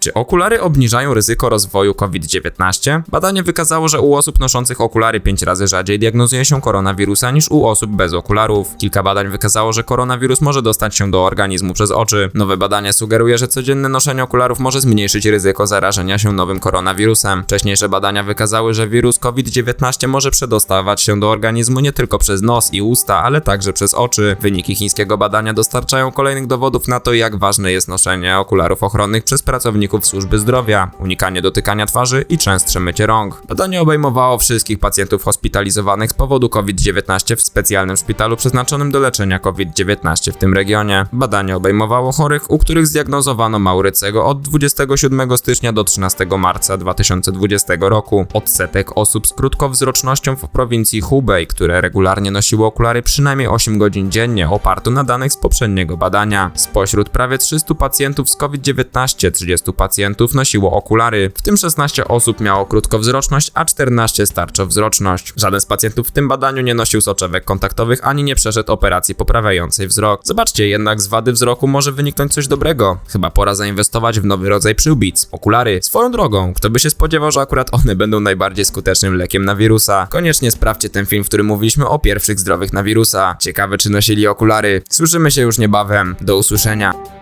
Czy okulary obniżają ryzyko rozwoju COVID-19? Badanie wykazało, że u osób noszących okulary 5 razy rzadziej diagnozuje się koronawirusa niż u osób bez okularów. Kilka badań wykazało, że koronawirus może dostać się do organizmu przez oczy. Nowe badanie sugeruje, że codzienne noszenie okularów może zmniejszyć ryzyko zarażenia się nowym koronawirusem. Wcześniejsze badania wykazały, że wirus COVID-19 może przedostawać się do organizmu nie tylko przez nos i usta, ale także przez oczy. Wyniki chińskiego badania dostarczają kolejnych dowodów na to, jak ważne jest noszenie okularów ochronnych przez pracowników służby zdrowia, unikanie dotykania twarzy i częstsze mycie rąk. Badanie obejmowało wszystkich pacjentów hospitalizowanych z powodu COVID-19 w specjalnym szpitalu przeznaczonym do leczenia COVID-19 w tym regionie. Badanie obejmowało chorych, u których zdiagnozowano Maurycego od 27 stycznia do 13 marca 2020 roku. Odsetek osób z krótkowzrocznością w prowincji Hubei, które regularnie nosiły okulary przynajmniej 8 godzin dziennie, oparto na danych z poprzedniego badania. Spośród prawie 300 pacjentów z COVID-19 30 pacjentów nosiło okulary, w tym 16 osób miało krótkowzroczność, a 14 starczowzroczność. Żaden z pacjentów w tym badaniu nie nosił soczewek kontaktowych ani nie przeszedł operacji poprawiającej wzrok. Zobaczcie, jednak z wady wzroku może wyniknąć coś dobrego. Chyba pora zainwestować w nowy rodzaj przyłbic. Okulary. Swoją drogą, kto by się spodziewał, że akurat one będą najbardziej skutecznym lekiem na wirusa. Koniecznie sprawdźcie ten film, w którym mówiliśmy o pierwszych zdrowych na wirusa. Ciekawe, czy nosili okulary. Słyszymy się już niebawem. Do usłyszenia.